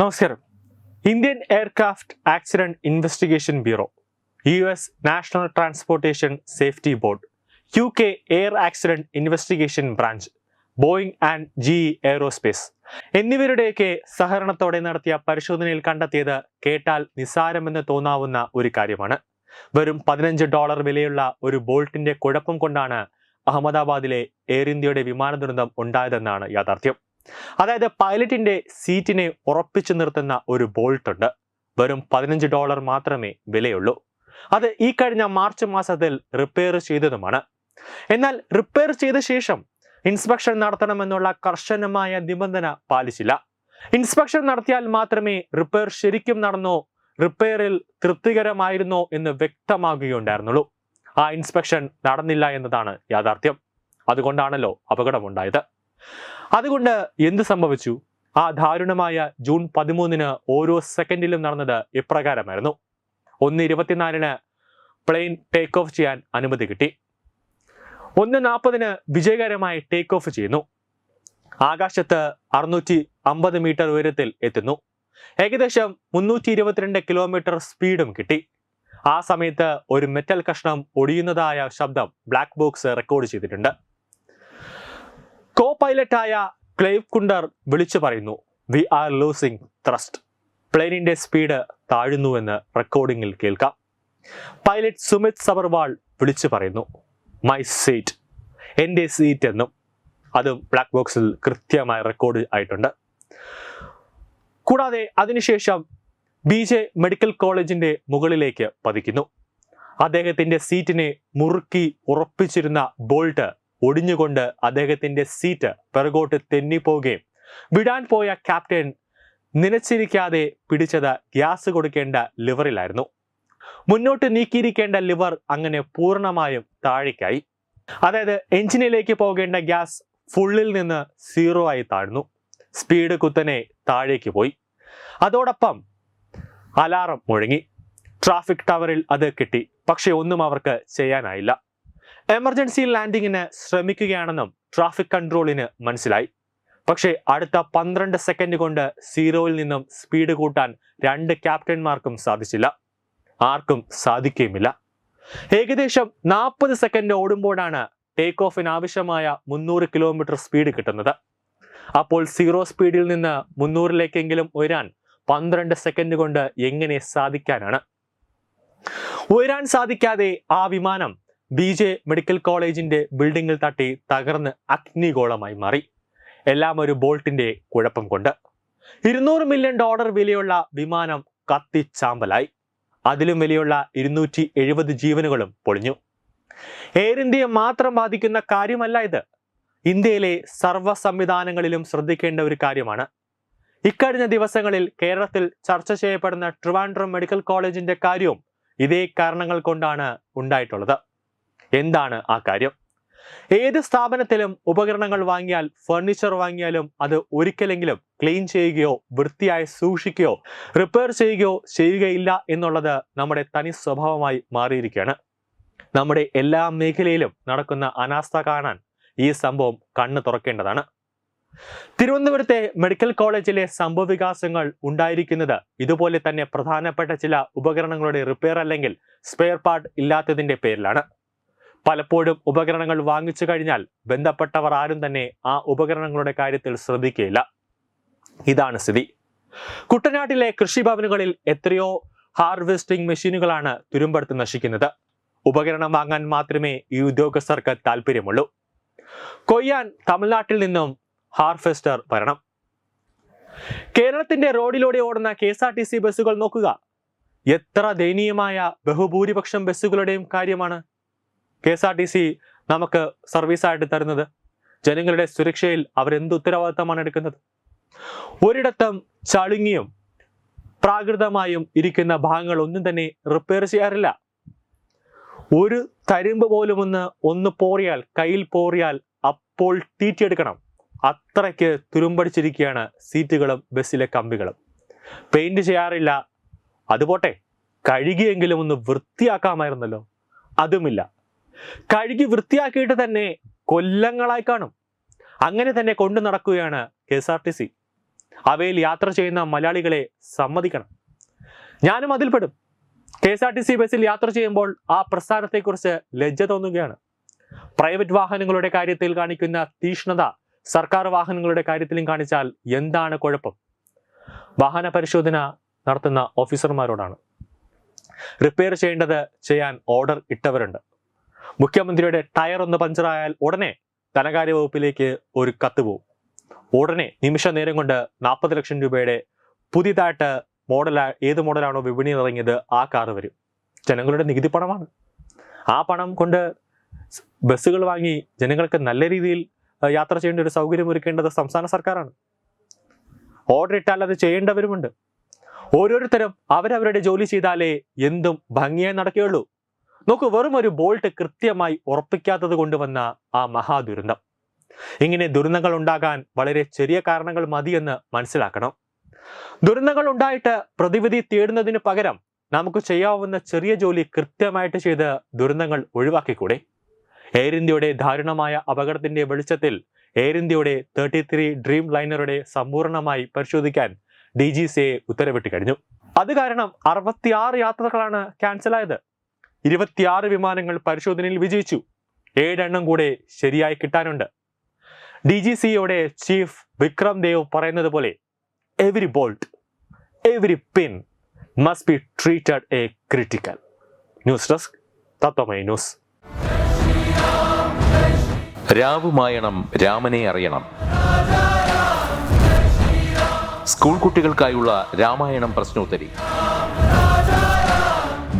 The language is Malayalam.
നമസ്കാരം. Indian aircraft accident investigation bureau U S national transportation safety board U K air accident investigation branch Boeing and GE aerospace എന്നിവരുടെയൊക്കെ സഹകരണത്തോടെ നടത്തിയ പരിശോധനയിൽ കണ്ടെത്തിയത് കേട്ടാൽ നിസ്സാരമെന്ന് തോന്നാവുന്ന ഒരു കാര്യമാണ്. വെറും പതിനഞ്ച് ഡോളർ വിലയുള്ള ഒരു ബോൾട്ടിന്റെ കുഴപ്പം കൊണ്ടാണ് അഹമ്മദാബാദിലെ എയർ ഇന്ത്യയുടെ വിമാന ദുരന്തം ഉണ്ടായതെന്നാണ് യാഥാർത്ഥ്യം. അതായത് പൈലറ്റിന്റെ സീറ്റിനെ ഉറപ്പിച്ചു നിർത്തുന്ന ഒരു ബോൾട്ട് ഉണ്ട്. വെറും പതിനഞ്ച് ഡോളർ മാത്രമേ വിലയുള്ളൂ. അത് ഈ കഴിഞ്ഞ മാർച്ച് മാസത്തിൽ റിപ്പയർ ചെയ്തതുമാണ്. എന്നാൽ റിപ്പയർ ചെയ്ത ശേഷം ഇൻസ്പെക്ഷൻ നടത്തണമെന്നുള്ള കർശനമായ നിബന്ധന പാലിച്ചില്ല. ഇൻസ്പെക്ഷൻ നടത്തിയാൽ മാത്രമേ റിപ്പയർ ശരിക്കും നടന്നോ റിപ്പയറിൽ തൃപ്തികരമായിരുന്നോ എന്ന് വ്യക്തമാകുകയുണ്ടായിരുന്നുള്ളൂ. ആ ഇൻസ്പെക്ഷൻ നടന്നില്ല എന്നതാണ് യാഥാർത്ഥ്യം. അതുകൊണ്ടാണല്ലോ അപകടമുണ്ടായത്. അതുകൊണ്ട് എന്ത് സംഭവിച്ചു? ആ ദാരുണമായ ജൂൺ പതിമൂന്നിന് ഓരോ സെക്കൻഡിലും നടന്നത് ഇപ്രകാരമായിരുന്നു ഒന്ന് ഇരുപത്തിനാലിന് പ്ലെയിൻ ടേക്ക് ഓഫ് ചെയ്യാൻ അനുമതി കിട്ടി. ഒന്ന് നാൽപ്പതിന് വിജയകരമായി ടേക്ക് ഓഫ് ചെയ്യുന്നു. ആകാശത്ത് അറുന്നൂറ്റി അമ്പത് മീറ്റർ ഉയരത്തിൽ എത്തുന്നു. ഏകദേശം മുന്നൂറ്റി ഇരുപത്തിരണ്ട് കിലോമീറ്റർ സ്പീഡും കിട്ടി. ആ സമയത്ത് ഒരു മെറ്റൽ കഷ്ണം ഒടിയുന്നതായ ശബ്ദം ബ്ലാക്ക് ബോക്സ് റെക്കോർഡ് ചെയ്തിട്ടുണ്ട്. കോ പൈലറ്റായ ക്ലേവ് കുണ്ടർ വിളിച്ചു പറയുന്നു വി ആർ ലൂസിംഗ് ത്രസ്റ്റ് പ്ലെയിനിന്റെ സ്പീഡ് താഴുന്നുവെന്ന് റെക്കോർഡിംഗിൽ കേൾക്കാം. പൈലറ്റ് സുമിത് സബർവാൾ വിളിച്ചു പറയുന്നു മൈ സീറ്റ് എന്റെ സീറ്റ് എന്നും. അതും ബ്ലാക്ക് ബോക്സിൽ കൃത്യമായി റെക്കോർഡ് ആയിട്ടുണ്ട്. കൂടാതെ അതിനുശേഷം ബി ജെ മെഡിക്കൽ കോളേജിന്റെ മുകളിലേക്ക് പതിക്കുന്നു. അദ്ദേഹത്തിന്റെ സീറ്റിനെ മുറുക്കി ഉറപ്പിച്ചിരുന്ന ബോൾട്ട് ഒടിഞ്ഞുകൊണ്ട് അദ്ദേഹത്തിന്റെ സീറ്റ് പിറകോട്ട് തെന്നിപ്പോവുകയും വിടാൻ പോയ ക്യാപ്റ്റൻ നിലച്ചിരിക്കാതെ പിടിച്ചത് ഗ്യാസ് കൊടുക്കേണ്ട ലിവറിലായിരുന്നു. മുന്നോട്ട് നീക്കിയിരിക്കേണ്ട ലിവർ അങ്ങനെ പൂർണമായും താഴേക്കായി. അതായത് എഞ്ചിനിലേക്ക് പോകേണ്ട ഗ്യാസ് ഫുള്ളിൽ നിന്ന് സീറോ ആയി താഴ്ന്നു. സ്പീഡ് കുത്തനെ താഴേക്ക് പോയി. അതോടൊപ്പം അലാറം മുഴങ്ങി. ട്രാഫിക് ടവറിൽ അത് കിട്ടി. പക്ഷെ ഒന്നും അവർക്ക് ചെയ്യാനായില്ല. എമർജൻസി ലാൻഡിങ്ങിന് ശ്രമിക്കുകയാണെന്നും ട്രാഫിക് കൺട്രോളിന് മനസ്സിലായി. പക്ഷേ അടുത്ത പന്ത്രണ്ട് സെക്കൻഡ് കൊണ്ട് സീറോയിൽ നിന്നും സ്പീഡ് കൂട്ടാൻ രണ്ട് ക്യാപ്റ്റന്മാർക്കും സാധിച്ചില്ല. ആർക്കും സാധിക്കുകയുമില്ല. ഏകദേശം നാൽപ്പത് സെക്കൻഡ് ഓടുമ്പോഴാണ് ടേക്ക് ഓഫിന് ആവശ്യമായ മുന്നൂറ് കിലോമീറ്റർ സ്പീഡ് കിട്ടുന്നത്. അപ്പോൾ സീറോ സ്പീഡിൽ നിന്ന് മുന്നൂറിലേക്കെങ്കിലും ഉയരാൻ പന്ത്രണ്ട് സെക്കൻഡ് കൊണ്ട് എങ്ങനെ സാധിക്കാനാണ്? ഉയരാൻ സാധിക്കാതെ ആ വിമാനം ബി ജെ മെഡിക്കൽ കോളേജിന്റെ ബിൽഡിങ്ങിൽ തട്ടി തകർന്ന് അഗ്നിഗോളമായി മാറി. എല്ലാം ഒരു ബോൾട്ടിന്റെ കുഴപ്പം കൊണ്ട്. ഇരുന്നൂറ് മില്യൺ ഡോളർ വിലയുള്ള വിമാനം കത്തിച്ചാമ്പലായി. അതിലും വിലയുള്ള ഇരുന്നൂറ്റി എഴുപത് ജീവനുകളും പൊളിഞ്ഞു. എയർ ഇന്ത്യയെ മാത്രം ബാധിക്കുന്ന കാര്യമല്ല ഇത്. ഇന്ത്യയിലെ സർവ സംവിധാനങ്ങളിലും ശ്രദ്ധിക്കേണ്ട ഒരു കാര്യമാണ്. ഇക്കഴിഞ്ഞ ദിവസങ്ങളിൽ കേരളത്തിൽ ചർച്ച ചെയ്യപ്പെടുന്ന ട്രിവാൻഡ്രം മെഡിക്കൽ കോളേജിന്റെ കാര്യവും ഇതേ കാരണങ്ങൾ കൊണ്ടാണ് ഉണ്ടായിട്ടുള്ളത്. എന്താണ് ആ കാര്യം? ഏത് സ്ഥാപനത്തിലും ഉപകരണങ്ങൾ വാങ്ങിയാൽ ഫർണിച്ചർ വാങ്ങിയാലും അത് ഒരിക്കലെങ്കിലും ക്ലീൻ ചെയ്യുകയോ വൃത്തിയായി സൂക്ഷിക്കുകയോ റിപ്പയർ ചെയ്യുകയോ ചെയ്യുകയില്ല എന്നുള്ളത് നമ്മുടെ തനി സ്വഭാവമായി മാറിയിരിക്കുകയാണ്. നമ്മുടെ എല്ലാ മേഖലയിലും നടക്കുന്ന അനാസ്ഥ കാണാൻ ഈ സംഭവം കണ്ണ് തുറക്കേണ്ടതാണ്. തിരുവനന്തപുരത്തെ മെഡിക്കൽ കോളേജിലെ സംഭവവികാസങ്ങൾ ഉണ്ടായിരിക്കുന്നത് ഇതുപോലെ തന്നെ പ്രധാനപ്പെട്ട ചില ഉപകരണങ്ങളുടെ റിപ്പയർ അല്ലെങ്കിൽ സ്പെയർ പാർട്ട് ഇല്ലാത്തതിന്റെ പേരിലാണ്. പലപ്പോഴും ഉപകരണങ്ങൾ വാങ്ങിച്ചു കഴിഞ്ഞാൽ ബന്ധപ്പെട്ടവർ ആരും തന്നെ ആ ഉപകരണങ്ങളുടെ കാര്യത്തിൽ ശ്രദ്ധിക്കുകയില്ല ഇതാണ് സ്ഥിതി. കുട്ടനാട്ടിലെ കൃഷിഭവനുകളിൽ എത്രയോ ഹാർവെസ്റ്റിംഗ് മെഷീനുകളാണ് തുരുമ്പെടുത്ത് നശിക്കുന്നത്. ഉപകരണം വാങ്ങാൻ മാത്രമേ ഈ ഉദ്യോഗസ്ഥർക്ക് താല്പര്യമുള്ളൂ കൊയ്യാൻ തമിഴ്നാട്ടിൽ നിന്നും ഹാർവെസ്റ്റർ വരണം. കേരളത്തിന്റെ റോഡിലൂടെ ഓടുന്ന K S R T C ബസ്സുകൾ നോക്കുക. എത്ര ദയനീയമായ ബഹുഭൂരിപക്ഷം ബസ്സുകളുടെയും കാര്യമാണ് K S R T C നമുക്ക് സർവീസായിട്ട് തരുന്നത്. ജനങ്ങളുടെ സുരക്ഷയിൽ അവരെന്ത് ഉത്തരവാദിത്തമാണ് എടുക്കുന്നത്? ഒരിടത്തും ചളുങ്ങിയും പ്രാകൃതമായും ഇരിക്കുന്ന ഭാഗങ്ങൾ ഒന്നും തന്നെ റിപ്പയർ ചെയ്യാറില്ല. ഒരു തരുമ്പ് പോലും ഒന്ന് ഒന്ന് പോറിയാൽ കയ്യിൽ പോറിയാൽ അപ്പോൾ തീറ്റിയെടുക്കണം. അത്രയ്ക്ക് തുരുമ്പടിച്ചിരിക്കുകയാണ് സീറ്റുകളും ബസ്സിലെ കമ്പികളും. പെയിന്റ് ചെയ്യാറില്ല. അതുപോട്ടെ കഴുകിയെങ്കിലും ഒന്ന് വൃത്തിയാക്കാമായിരുന്നല്ലോ. അതുമില്ല. കഴുകി വൃത്തിയാക്കിയിട്ട് തന്നെ കൊല്ലങ്ങളായി കാണും. അങ്ങനെ തന്നെ കൊണ്ടു നടക്കുകയാണ് K S R T C. അവയിൽ യാത്ര ചെയ്യുന്ന മലയാളികളെ സമ്മതിക്കണം. ഞാനും അതിൽപ്പെടും. K S R T C ബസ്സിൽ യാത്ര ചെയ്യുമ്പോൾ ആ പ്രസ്ഥാനത്തെക്കുറിച്ച് ലജ്ജ തോന്നുകയാണ്. പ്രൈവറ്റ് വാഹനങ്ങളുടെ കാര്യത്തിൽ കാണിക്കുന്ന തീഷ്ണത സർക്കാർ വാഹനങ്ങളുടെ കാര്യത്തിലും കാണിച്ചാൽ എന്താണ് കുഴപ്പം? വാഹന പരിശോധന നടത്തുന്ന ഓഫീസർമാരോടാണ്. റിപ്പയർ ചെയ്യേണ്ടത് ചെയ്യാൻ ഓർഡർ ഇട്ടവരുണ്ട്. മുഖ്യമന്ത്രിയുടെ ടയർ ഒന്ന് പഞ്ചറായാൽ ഉടനെ ധനകാര്യ വകുപ്പിലേക്ക് ഒരു കത്ത് പോകും ഉടനെ നിമിഷ നേരം കൊണ്ട് നാൽപ്പത് ലക്ഷം രൂപയുടെ പുതിയതായിട്ട് മോഡൽ ഏത് മോഡലാണോ വിപണിയിൽ ഇറങ്ങിയത് ആ കാർ വരും. ജനങ്ങളുടെ നികുതി പണമാണ്. ആ പണം കൊണ്ട് ബസ്സുകൾ വാങ്ങി ജനങ്ങൾക്ക് നല്ല രീതിയിൽ യാത്ര ചെയ്യേണ്ട ഒരു സൗകര്യം ഒരുക്കേണ്ടത് സംസ്ഥാന സർക്കാരാണ്. ഓർഡർ ഇട്ടാൽ അത് ചെയ്യേണ്ടവരുമുണ്ട്. ഓരോരുത്തരും അവരവരുടെ ജോലി ചെയ്താലേ എന്തും ഭംഗിയായി നടക്കുകയുള്ളൂ. നോക്കൂ വെറും ഒരു ബോൾട്ട് കൃത്യമായി ഉറപ്പിക്കാത്തത് കൊണ്ടുവന്ന ആ മഹാദുരന്തം. ഇങ്ങനെ ദുരന്തങ്ങൾ ഉണ്ടാകാൻ വളരെ ചെറിയ കാരണങ്ങൾ മതിയെന്ന് മനസ്സിലാക്കണം. ദുരന്തങ്ങൾ ഉണ്ടായിട്ട് പ്രതിവിധി തേടുന്നതിന് പകരം നമുക്ക് ചെയ്യാവുന്ന ചെറിയ ജോലി കൃത്യമായിട്ട് ചെയ്ത് ദുരന്തങ്ങൾ ഒഴിവാക്കിക്കൂടെ? എയർ ഇന്ത്യയുടെ ദാരുണമായ അപകടത്തിന്റെ വെളിച്ചത്തിൽ എയർ ഇന്ത്യയുടെ തേർട്ടി ത്രീ ഡ്രീം ലൈനറുടെ സമ്പൂർണമായി പരിശോധിക്കാൻ ഡി ജി സി എ ഉത്തരവിട്ട് കഴിഞ്ഞു. അത് കാരണം അറുപത്തിയാറ് യാത്രകളാണ് ക്യാൻസൽ ആയത്. ഇരുപത്തിയാറ് വിമാനങ്ങൾ പരിശോധനയിൽ വിജയിച്ചു. ഏഴെണ്ണം കൂടെ ശരിയായി കിട്ടാനുണ്ട്. ഡി ജി സിയുടെ ചീഫ് വിക്രം ദേവ് പറയുന്നത് പോലെ every bolt every pin must be treated a critical news desk Tattvamayi news. രാവുമായണം രാമനെ അറിയണം. സ്കൂൾ കുട്ടികൾക്കായുള്ള രാമായണം പ്രശ്നോത്തരി.